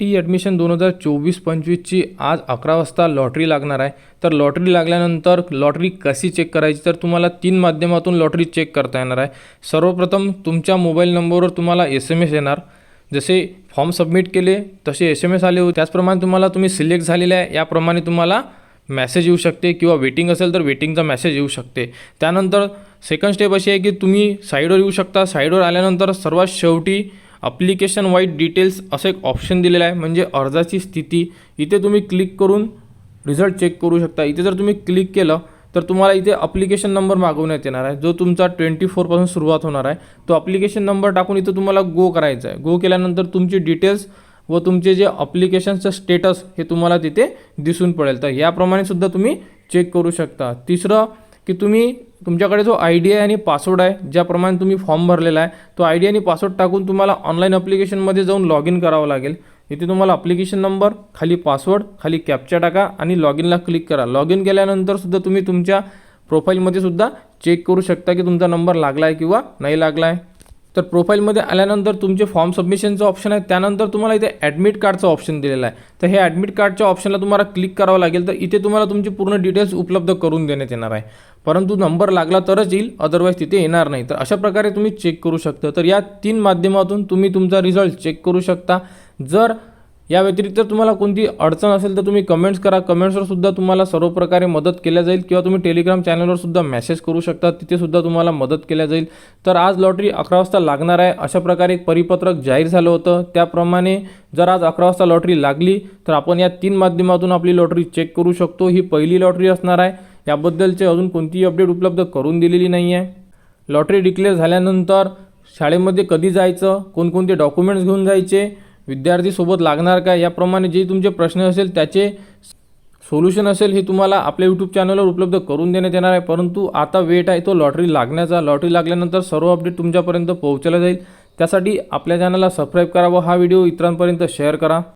T admission दोन हजार चोवीस पंचवीसची आज अकरा वाजता लॉटरी लागणार आहे. तर लॉटरी लागल्यानंतर लॉटरी कशी चेक करायची? तर तुम्हाला तीन माध्यमातून लॉटरी चेक करता येणार आहे. सर्वप्रथम तुमच्या मोबाईल नंबरवर तुम्हाला एस एम एस येणार. जसे फॉर्म सबमिट केले तसे एस एम एस आले होते. त्याचप्रमाणे तुम्हाला तुम्ही सिलेक्ट झालेले आहे. याप्रमाणे तुम्हाला मॅसेज येऊ शकते किंवा वेटिंग असेल तर वेटिंगचा मॅसेज येऊ शकते. त्यानंतर सेकंड स्टेप अशी आहे की तुम्ही साईडवर येऊ शकता. साईडवर आल्यानंतर सर्वात शेवटी अप्लिकेशन वाईट डिटेल्स असं एक ऑप्शन दिलेलं आहे म्हणजे अर्जाची स्थिती. इथे तुम्ही क्लिक करून रिझल्ट चेक करू शकता. इथे जर तुम्ही क्लिक केलं तर तुम्हाला इथे अप्लिकेशन नंबर मागवण्यात येणार आहे. जो तुमचा ट्वेंटी फोरपासून सुरुवात होणार आहे. तो अप्लिकेशन नंबर टाकून इथं तुम्हाला गो करायचा आहे. गो केल्यानंतर तुमची डिटेल्स व तुमचे जे अप्लिकेशनचं स्टेटस हे तुम्हाला तिथे दिसून पडेल. तर याप्रमाणे सुद्धा तुम्ही चेक करू शकता. तिसरं की तुम्ही तुमच्याकडे जो आय डी आहे आणि पासवर्ड आहे ज्याप्रमाणे तुम्ही फॉर्म भरलेला आहे तो आय डी आणि पासवर्ड टाकून तुम्हाला ऑनलाईन अप्लिकेशनमध्ये जाऊन लॉग इन करावं लागेल. इथे तुम्हाला अप्लिकेशन नंबर खाली पासवर्ड खाली कॅप्चा टाका आणि लॉग इनला क्लिक करा. लॉग इन केल्यानंतर सुद्धा तुम्ही तुमच्या प्रोफाईलमध्ये सुद्धा चेक करू शकता की तुमचा नंबर लागला आहे किंवा नाही लागला आहे तर प्रोफाईलमध्ये आल्यानंतर तुमचे फॉर्म सबमिशनचं ऑप्शन आहे. त्यानंतर तुम्हाला इथे ॲडमिट कार्डचं ऑप्शन दिलेलं आहे. तर हे ॲडमिट कार्डच्या ऑप्शनला तुम्हाला क्लिक करावं लागेल. तर इथे तुम्हाला तुमची पूर्ण डिटेल्स उपलब्ध करून देण्यात येणार आहे. परंतु नंबर लागला तरच येईल अदरवाईज तिथे येणार नाही. तर अशा प्रकारे तुम्ही चेक करू शकता. तर या तीन माध्यमातून तुम्ही तुमचा रिझल्ट चेक करू शकता. जर या व्यतिरिक्त तुम्हाला कोणती अडचण असेल तर तुम्ही कमेंट्स करा. कमेंट्सवर सुद्धा तुम्हाला सर्व प्रकारे मदत केल्या जाईल किंवा तुम्ही टेलिग्राम चॅनलवर सुद्धा मेसेज करू शकता. तिथे सुद्धा तुम्हाला मदत केल्या जाईल. तर आज लॉटरी अकरा वाजता लागणार आहे. अशा प्रकारे एक परिपत्रक जाहीर झालं होतं. त्याप्रमाणे जर आज अकरा वाजता लॉटरी लागली तर आपण या तीन माध्यमातून आपली लॉटरी चेक करू शकतो. ही पहिली लॉटरी असणार आहे. याबद्दलचे अजून कोणतीही अपडेट उपलब्ध करून दिलेली नाही आहे लॉटरी डिक्लेअर झाल्यानंतर शाळेमध्ये कधी जायचं? कोणकोणते डॉक्युमेंट्स घेऊन जायचे? विद्यार्थीसोबत लागणार का याप्रमाणे जे तुमचे प्रश्न असेल त्याचे सोल्युशन असेल हे तुम्हाला आपल्या यूट्यूब चॅनलवर उपलब्ध करून देण्यात येणार आहे. परंतु आता वेट आहे तो लॉटरी लागण्याचा. लॉटरी लागल्यानंतर सर्व अपडेट तुमच्यापर्यंत पोहोचला जाईल. त्यासाठी आपल्या चॅनलला सबस्क्राईब करा व हा व्हिडिओ इतरांपर्यंत शेअर करा.